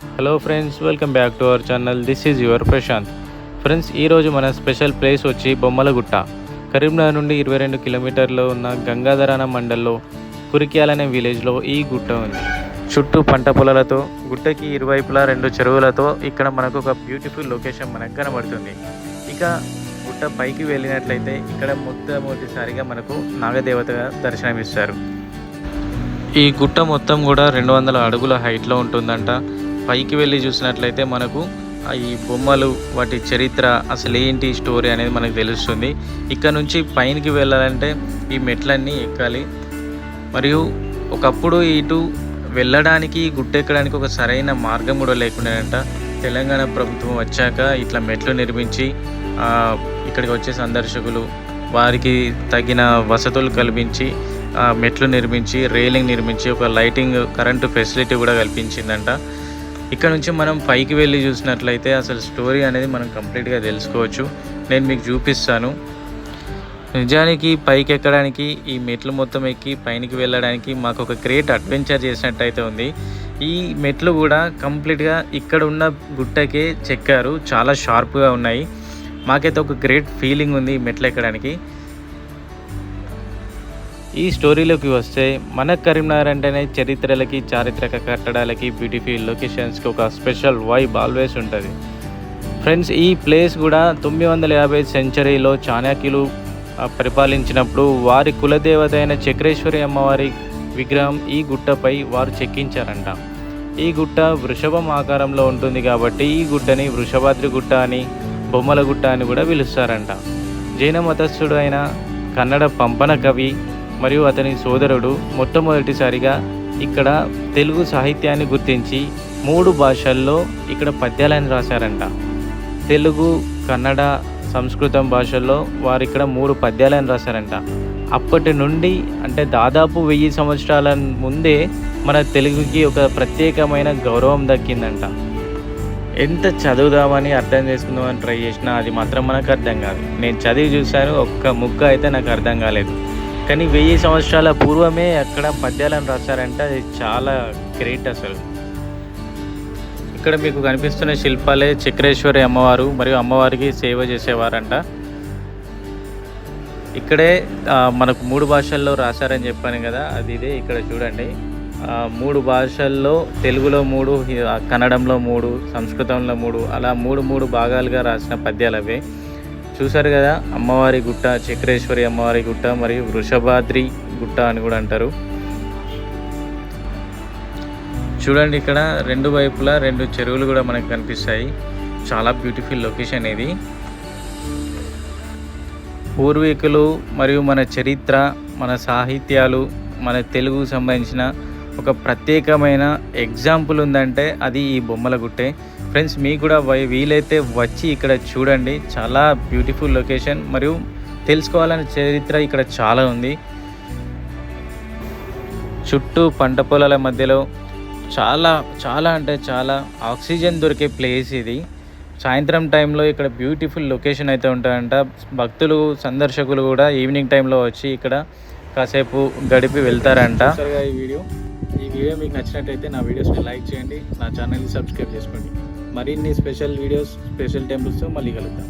Hello friends welcome back to our channel this is your Prashanth friends ఈరోజు మన special place వచ్చి బొమ్మలగుట్ట. కరీంనగర్ నుండి ఇరవై రెండు కిలోమీటర్లో ఉన్న గంగాధరాన మండల్లో కురిక్యాల్ అనే విలేజ్లో ఈ గుట్ట ఉంది. చుట్టూ పంట పొలాలతో గుట్టకి ఇరువైపులా రెండు చెరువులతో ఇక్కడ మనకు ఒక బ్యూటిఫుల్ లొకేషన్ మనకు కనబడుతుంది. ఇక గుట్ట పైకి వెళ్ళినట్లయితే ఇక్కడ మొట్టమొదటిసారిగా మనకు నాగదేవతగా దర్శనమిస్తారు. ఈ గుట్ట మొత్తం కూడా రెండు వందల అడుగుల హైట్లో ఉంటుందంట. పైకి వెళ్ళి చూసినట్లయితే మనకు ఈ బొమ్మలు వాటి చరిత్ర అసలు ఏంటి స్టోరీ అనేది మనకు తెలుస్తుంది. ఇక్కడ నుంచి పైనకి వెళ్ళాలంటే ఈ మెట్లన్నీ ఎక్కాలి. మరియు ఒకప్పుడు ఇటు వెళ్ళడానికి గుట్టెక్కడానికి ఒక సరైన మార్గం కూడా లేకుండానంట తెలంగాణ ప్రభుత్వం వచ్చాక ఇట్లా మెట్లు నిర్మించి ఇక్కడికి వచ్చే సందర్శకులు వారికి తగిన వసతులు కల్పించి ఆ, మెట్లు నిర్మించి రైలింగ్ నిర్మించి ఒక లైటింగ్ కరెంటు ఫెసిలిటీ కూడా కల్పించిందంట. ఇక్కడ నుంచి మనం పైకి వెళ్ళి చూసినట్లయితే అసలు స్టోరీ అనేది మనం కంప్లీట్గా తెలుసుకోవచ్చు. నేను మీకు చూపిస్తాను. నిజానికి పైకి ఎక్కడానికి ఈ మెట్లు మొత్తం ఎక్కి పైనకి వెళ్ళడానికి మాకు ఒక గ్రేట్ అడ్వెంచర్ చేసినట్టయితే ఉంది. ఈ మెట్లు కూడా కంప్లీట్గా ఇక్కడ ఉన్న గుట్టకే చెక్కారు. చాలా షార్ప్గా ఉన్నాయి. మాకైతే ఒక గ్రేట్ ఫీలింగ్ ఉంది ఈ మెట్లు ఎక్కడానికి. ఈ స్టోరీలోకి వస్తే మన కరీంనగర్ అంటేనే చరిత్రలకి చారిత్రక కట్టడాలకి బ్యూటిఫుల్ లొకేషన్స్కి ఒక స్పెషల్ వైబ్ ఆల్వేస్ ఉంటుంది. ఫ్రెండ్స్ ఈ ప్లేస్ కూడా తొమ్మిది వందల యాభై సెంచరీలో చాణక్యులు పరిపాలించినప్పుడు వారి కులదేవత అయిన చక్రేశ్వరి అమ్మవారి విగ్రహం ఈ గుట్టపై వారు చెక్కించారంట. ఈ గుట్ట వృషభం ఆకారంలో ఉంటుంది కాబట్టి ఈ గుట్టని వృషభాద్రి గుట్ట అని బొమ్మల గుట్ట అని కూడా పిలుస్తారంట. జైన మతస్థుడు అయిన కన్నడ పంపన కవి మరియు అతని సోదరుడు మొట్టమొదటిసారిగా ఇక్కడ తెలుగు సాహిత్యాన్ని గుర్తించి మూడు భాషల్లో ఇక్కడ పద్యాలను రాశారంట. తెలుగు కన్నడ సంస్కృతం భాషల్లో వారు ఇక్కడ మూడు పద్యాలను రాశారంట. అప్పటి నుండి అంటే దాదాపు వెయ్యి సంవత్సరాల ముందే మన తెలుగుకి ఒక ప్రత్యేకమైన గౌరవం దక్కిందంట. ఎంత చదువుదామని అర్థం చేసుకుందామని ట్రై చేసినా అది మాత్రం మనకు అర్థం కాదు. నేను చదివి చూశాను ఒక్క ముక్క అయితే నాకు అర్థం కాలేదు. కానీ వెయ్యి సంవత్సరాల పూర్వమే అక్కడ పద్యాలను రాశారంటే అది చాలా గ్రేట్ అసలు. ఇక్కడ మీకు కనిపిస్తున్న శిల్పాలే చక్రేశ్వరి అమ్మవారు మరియు అమ్మవారికి సేవ చేసేవారంట. ఇక్కడే మనకు మూడు భాషల్లో రాశారని చెప్పాను కదా అది ఇదే ఇక్కడ చూడండి. మూడు భాషల్లో తెలుగులో మూడు కన్నడంలో మూడు సంస్కృతంలో మూడు అలా మూడు మూడు భాగాలుగా రాసిన పద్యాలు అవే చూశారు కదా అమ్మవారి గుట్ట చక్రేశ్వరి అమ్మవారి గుట్ట మరియు వృషభాద్రి గుట్ట అని కూడా అంటారు. చూడండి ఇక్కడ రెండు వైపులా రెండు చెరువులు కూడా మనకు కనిపిస్తాయి. చాలా బ్యూటిఫుల్ లొకేషన్ ఇది. పూర్వీకులు మరియు మన చరిత్ర మన సాహిత్యాలు మన తెలుగుకు సంబంధించిన ఒక ప్రత్యేకమైన ఎగ్జాంపుల్ ఉందంటే అది ఈ బొమ్మల గుట్టే. ఫ్రెండ్స్ మీకు కూడా వై- వీలైతే వచ్చి ఇక్కడ చూడండి. చాలా బ్యూటిఫుల్ లొకేషన్ మరియు తెలుసుకోవాలనే చరిత్ర ఇక్కడ చాలా ఉంది. చుట్టూ పంట పొలాల మధ్యలో చాలా చాలా అంటే చాలా ఆక్సిజన్ దొరికే ప్లేస్ ఇది. సాయంత్రం టైంలో ఇక్కడ బ్యూటిఫుల్ లొకేషన్ అయితే ఉంటాయంట భక్తులు సందర్శకులు కూడా ఈవినింగ్ టైంలో వచ్చి ఇక్కడ కాసేపు గడిపి వెళ్తారంట. ఈ వీడియో ఈ వీడియో మీకు నచ్చినట్టయితే నా వీడియోస్ని లైక్ చేయండి నా ఛానల్ని సబ్స్క్రైబ్ చేసుకోండి. మరిన్ని స్పెషల్ వీడియోస్ స్పెషల్ టెంపుల్స్తో మళ్ళీ కలుద్దాం.